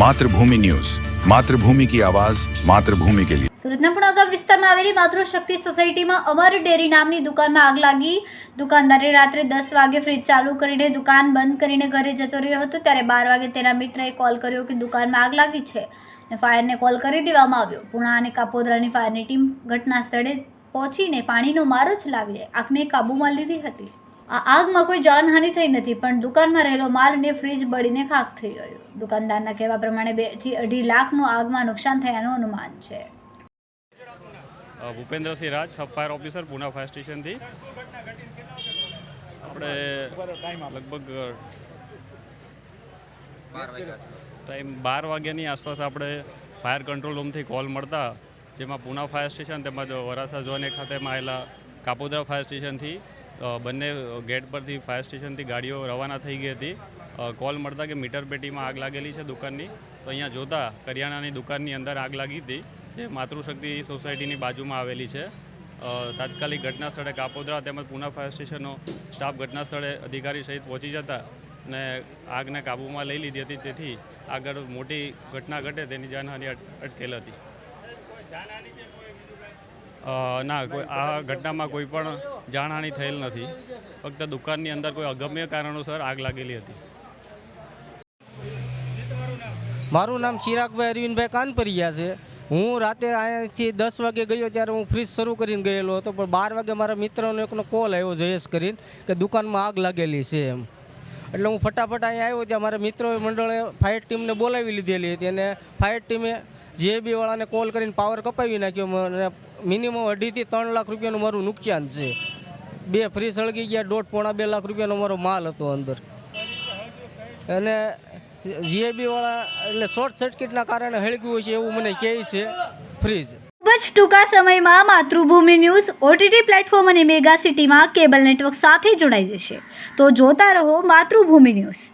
Mathrubhumi news. Mathrubhumi કી આવાજ, માતૃભૂમિ કે લિયે સુરતના પુણાગા વિસ્તારમાં આવેલી માતૃશક્તિ સોસાયટીમાં અમર ડેરી નામની દુકાનમાં આગ લાગી. દુકાનદારે રાત્રે દસ વાગે ફ્રિજ ચાલુ કરીને દુકાન બંધ કરીને ઘરે જતો રહ્યો હતો, ત્યારે બાર વાગે તેના મિત્રએ કોલ કર્યો કે દુકાનમાં આગ લાગી છે અને ફાયરને કોલ કરી દેવામાં આવ્યો. પુણા અને કાપોદરાની ફાયરની ટીમ ઘટના સ્થળે પહોંચીને પાણીનો મારો જ ચલાવીને આગને કાબૂમાં લીધી હતી. આ આગમાં કોઈ જાનહાનિ થઈ નથી, પણ દુકાનમાં રહેલો માલ અને ફ્રીજ બળીને ખાક થઈ ગયો. દુકાનદારના કહેવા પ્રમાણે બેથી અઢી લાખનું આગમાં નુકસાન થયાનું અનુમાન છે. Bhupendrasinh Raj, sub fire officer, Pune fire સ્ટેશનથી. આપણે લગભગ ટાઈમ બાર વાગ્યાની આસપાસ આપણે ફાયર કંટ્રોલ રૂમથી કોલ મળતા, જેમાં પુના ફાયર સ્ટેશન તેમજ વરાસા ઝોન ખાતેમાં આવેલા કાપોદરા ફાયર સ્ટેશનથી બંને ગેટ પરથી ફાયર સ્ટેશનથી ગાડીઓ રવાના થઈ ગઈ હતી. કોલ મળતા કે મીટર પેટીમાં આગ લાગેલી છે દુકાનની. તો અહીંયા જોતા કરિયાણાની દુકાનની અંદર આગ લાગી હતી, જે માતૃશક્તિ સોસાયટીની બાજુમાં આવેલી છે. તાત્કાલિક ઘટના સ્થળે કાપોદ્રા તેમજ પુના ફાયર સ્ટેશનનો સ્ટાફ ઘટના સ્થળે અધિકારી સહિત પહોંચી જતા અને આગને કાબૂમાં લઈ લીધી હતી. તેથી આગળ મોટી ઘટના ઘટે તેની જાનહાની અટ- અટકેલ હતી. ના, કોઈ, આ ઘટનામાં કોઈ પણ જાનહાનિ થયેલ નથી. ફક્ત દુકાનની અંદર કોઈ અગમ્ય કારણોસર આગ લાગેલી હતી. મારું નામ ચિરાગભાઈ અરવિંદભાઈ કાનપરિયા છે. હું રાતે અહીંયાથી દસ વાગે ગયો ત્યારે હું ફ્રીજ શરૂ કરીને ગયેલો હતો, પણ બાર વાગે મારા મિત્રનો એકનો કોલ આવ્યો જયેશ કરીને કે દુકાનમાં આગ લાગેલી છે એમ. એટલે હું ફટાફટ અહીંયા આવ્યો ત્યાં મારા મિત્રો મંડળે ફાયર ટીમને બોલાવી લીધેલી હતી અને ફાયર ટીમે જીએબી વાળાને કોલ કરીને પાવર કપાવી નાખ્યો, મને મિનિમમ અઢીથી ત્રણ લાખ રૂપિયાનું મારું નુકસાન છે. બે ફ્રી સળગી ગયા, દોઢ પોણા બે લાખ રૂપિયાનો મારો માલ હતો અંદર. અને જીએબી વાળા, એટલે શોર્ટ સર્કિટના કારણે હળગ્યું છે એવું મને કહે છે ફ્રીજ ખૂબ જ ટૂંકા સમયમાં માતૃભૂમિ ન્યૂઝ ઓટીટી પ્લેટફોર્મ અને મેગા સિટીમાં કેબલ નેટવર્ક સાથે જોડાઈ જશે. તો જોતા રહો માતૃભૂમિ ન્યૂઝ.